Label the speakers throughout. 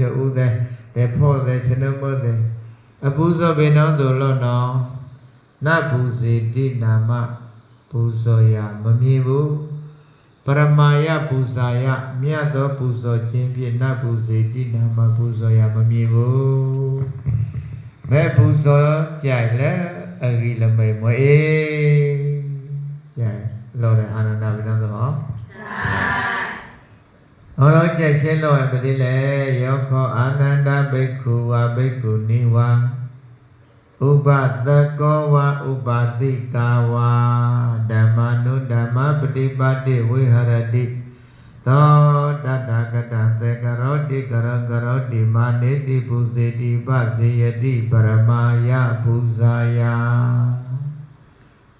Speaker 1: ချဥတဲ့တေဖို့တဲ့စနမတဲ့အပူဇောဘေနောတို့လောနောနပူစီတိနာမပူဇောရမမြည်ဘူးပရမာယပူဇာယမြတ်သောပူဇော်ခြင်းဖြင့်နပူစီတိနာမပူဇော်ရမမြည်ဘူးမဲပူဇော်ကြိုက်လဲအဂိလမေမွေကြိုက်လောတဲ့အာနန္ဒဘေနောတို့ဟောဟောတော့ ကြိုက်ရှင်းလို့ပတိလေယောခောအာနန္ဒဘိက္ခုဝဘိက္ခုနိဝါဥပတကောဝဥပတိကာဝါဓမ္မနုဓမ္မပฏิပါတိဝိဟရတိသောတတကတံသေကရောတိကရကရောတိမာနေတိပူဇေတိပစေယတိပရမယပူဇာယ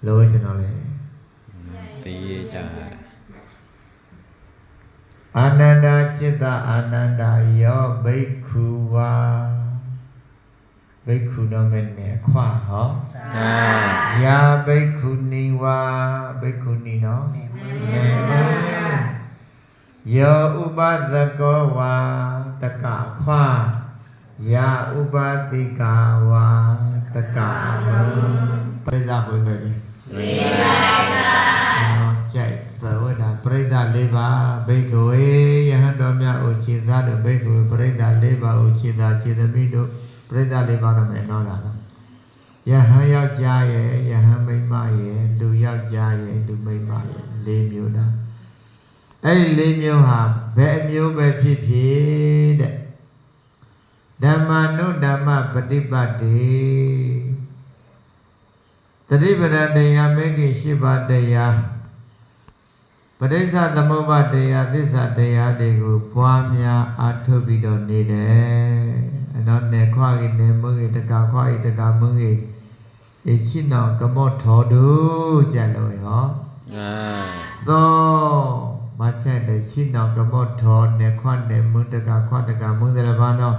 Speaker 1: လို့ရှင်တော်လေ အာနန္ဒာจิตအာနန္ဒာယောဘိက္ခုဝါဘိက္ခုတော့မဲ့နဲ့ခွာဟော
Speaker 2: အာ
Speaker 1: ယာဘိက္ခုနီဝါဘိက္ခုနီနော်နေယောဥပဒကောဝါတကခွာယာဥပတိကာဝါတကမုပရိသဝင်ပဲလေဝိပါဒနော်ကြိုက်သဝဒပ ရိသ၄ပါးဘိက္ခဝေယဟန်တော်မြတ်အိုခြေသားတို့ဘိက္ခဝေပရိသ၄ပါးအိုခြေသားခြေသမီးတို့ပရိသ၄ပါးတော့မယ်နော်လားနော်ယဟန်ယောက်ျားရဲ့ယဟန်မိန်းမရဲ့လူယောက်ျားရဲ့လူမိန်းမရဲ့လေးမျိုးလားအဲ့ဒီလေးမျိုးဟာဘယ်အမျိုးပဲဖြစ်ဖြစ်တဲ့ဓမ္မနုဓမ္မပฏิပတ်တိတတိပဒတရားမေကိရှိပါတရား ပဋိစ္စသမုပ္ပါတရားသစ္စာတရားတွေကိုပွားများအားထုတ်ပြီးတော့နေတယ်အနော်နေခွားကြီးနေမွေးကြီးတကခွားကြီးတကမွေးကြီးေချိနောကမောထောတုကြံလို့ဟော
Speaker 2: အာ
Speaker 1: သောမချက်တဲ့ချိနောကမောထောနေခွတ်နေမုတကခွတ်တကမုဒရဘာနော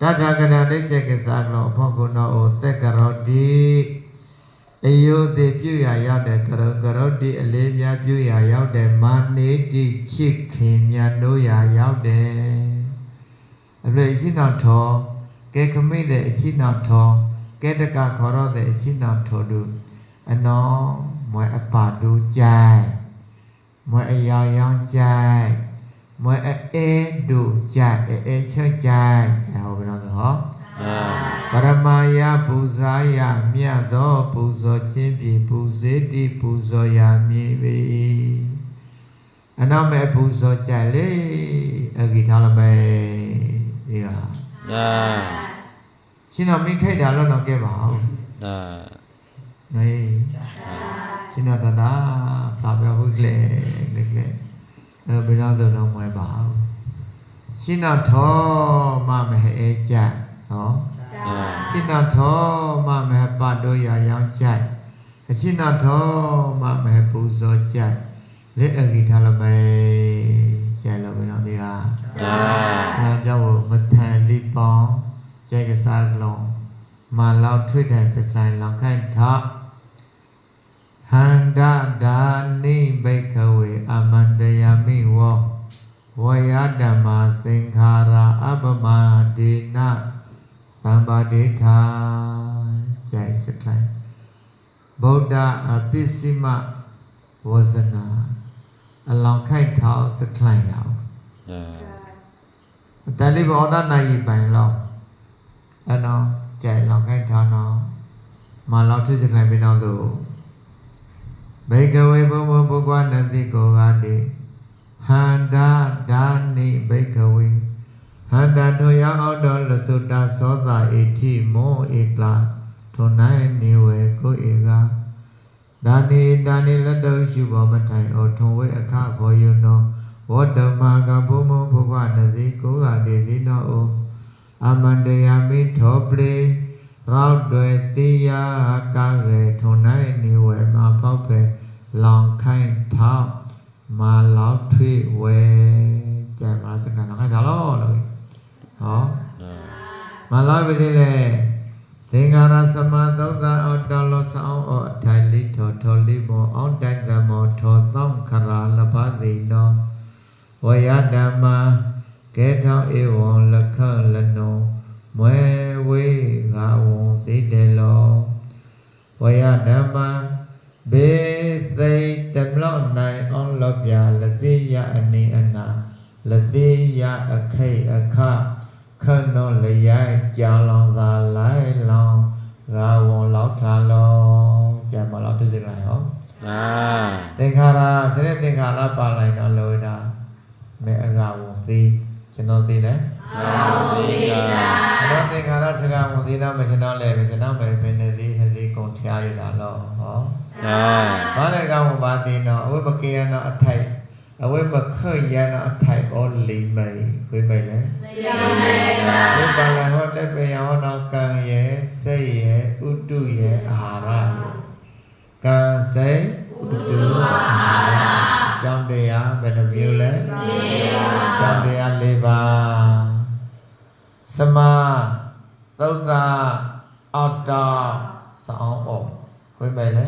Speaker 1: တထာကနာနေချက်ကစားကလောဖောကုနောဩသက်ကရောတိ အယုတိပြုရရောက်တဲ့ကရောကရောတိအလေးများပြုရရောက်တဲ့မာနေတိချစ်ခင်မြတ်တို့ရရောက်တယ်အပြည့်အချိနောထောကဲခမိတဲ့အချိနောထောကဲတကခေါ်တော့တဲ့အချင်းတော်ထို့သူအနောမွဲအပါတူကြိုင်မွဲအယောင်ယောင်ကြိုင်မွဲအအဲဒူကြိုင်အဲအဲချွတ်ကြိုင်ကြိုင်ဟောဘယ်တော့လဲဟော
Speaker 2: အာ
Speaker 1: ပရမယပူဇာယမြတ်သောပူဇော်ခြင်းဖြင့်ပူဇေတိပူဇော်ရာမည်ပေအနောမဲ့ပူဇော်ကြိုင်လေအဂိထားလမဲဒီဟာ
Speaker 2: အာ
Speaker 1: ရှင်တော်မိခိုက်တာလို့တော့ကဲပါဦး
Speaker 2: အာ
Speaker 1: နေရှင်တော်တတာဖလာပြဟုတ်လေလေလေအဲဘယ်တော့တော့မွဲပါဦးရှင်တော်ထောမမဟဲကြို က်ဟော
Speaker 2: အာ
Speaker 1: ရှင်တော်ထောမမဟပတ်တို့ရရောင်းကြိုက်အရှင်တော်ထောမမဟပူဇော်ကြိုက်လက်အဂိထားလမဲကျဲလို့ဘယ်တော့ဒီဟာ
Speaker 2: အာ
Speaker 1: ခဏကြောင့်မထန်လိပေါင်းကျဲကစားကလုံးမာလောက်ထွေတဲ့စကလိုင်းလောက်ခိုင်ထဟန္ဒဒါနိဘိကဝေအမန္တယမိဝောဝယဓမ္မာသင်္ခါရအပမ ဒေနသံပါဒိထာကျဲစကလိုင်းဗုဒ္ဓအပိစိမဝဇနာအလောင်းခိုက်ထောက်စကလိုင်းရောက်
Speaker 2: အာ
Speaker 1: တန်လေးဘောဒနာယီပိုင်လောအနောကြိုင်လောခိုင်ထာနောမလောထွေးစခိုင်ပြနောသူဘေကဝေဘုံဘပုဂ္ဂဝနတိကိုဂတိဟန္တာဒါနိဘေကဝေ ဟန္တာတို့ရအောင်တော်လစုတာသောတာဣတိမောဧကလာထိုနိုင်နေဝေကိုဧကဒါနိဒါနိလက်တော်ရှုဘောမထိုင်ဩထုံဝေအခဘောယုနောဝတ္တမကဘုံဘုံဘုရားနတိကိုဟာတိသီနောဩအမန္တယမိထောပရိရောက်တွေတိယကရေထုံနိုင်နေဝဲ ကာရသမသုဒ္ဓအောတော်လောဆောင်အောအထိုင်လိထောထောလိမောအောတိုက်သမောထောသောခရာလဘသိနောဝယဓမ္မာကကဲထောင်းဧဝံလက္ခလနောမွဲဝေငါဝံသိတယ်လောဝယဓမ္မဘေသိတမလောက်နိုင်အောင်လောက်ပြလတိယအနေအနာလတိယအခိတ်အခ ခနောလရိုက်ကြောင်လောင်သာလိုက်လောင်ငါဝံလောက်ထားလောကျမ်းမလောက်သူစကလိုက်ဟော
Speaker 2: သာ
Speaker 1: သင်္ခါရစတဲ့သင်္ခါရပါလိုက်တော့လောတာမေအကဝသိကျွန်တော်သိတယ်
Speaker 2: သာတိတာ
Speaker 1: ဘောသင်္ခါရစကားဝသိတော့မကျွန်တော်လည်းမကျွန်တော်မယ်ဘယ်နေသည်ဟသိကုန်ထျားရတာလောဟော
Speaker 2: သာ
Speaker 1: ဘာလဲကောင်းဘာသိတော့အဝိပကေယနာအထိုက် အဝိမခယနာအထိုက်ဩလီမေဝိမေလေဝိပါလဟောလက်ပယဟောနာကံရဲ့စိတ်ရဲ့ဥတုရဲ့အာဟာရရဲ့ကံစိတ်ဥတုအာဟာရအကြောင်းတရားဘယ်နှမျိုးလဲအကြောင်းတရား၄ပါးစမသုဒ္ဓအောတ္တစောင်းအောင်ဝိမေလေ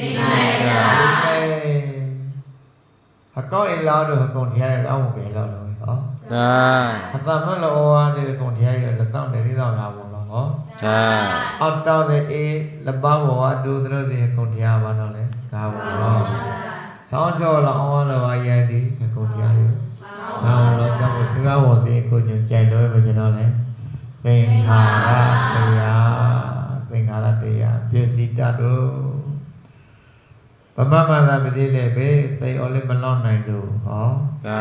Speaker 1: လိမေဟ ကောအလောတို့ဟကုံတရားရဲ့အောင်းကေလောလို့ဟော
Speaker 2: သာ
Speaker 1: အတမလောဝါဒီကုံတရားရဲ့လက်တော့နေသေးတော့ငါဘောလို့ဟော
Speaker 2: သာ
Speaker 1: အောက်တော့တဲ့အေးလပဘောဝဒုသရတိကုံတရားဘာလို့လဲငါဘောလို့ဆောင်းချောလောအောင်းလောဝါရဲ့ဒီကုံတရားရဲ့ငါဘောလို့ကြောင့်စကားဝတိကိုညကြိုင်တော့မကျွန်တော်လဲသင်္ခါရတရားသင်္ခါရတရားပြည့်စည်တတ်တော့ ပမမသာပတိလည်းပဲသိအော်လည်းမလောက်နိုင်တော့ဟော
Speaker 2: သာ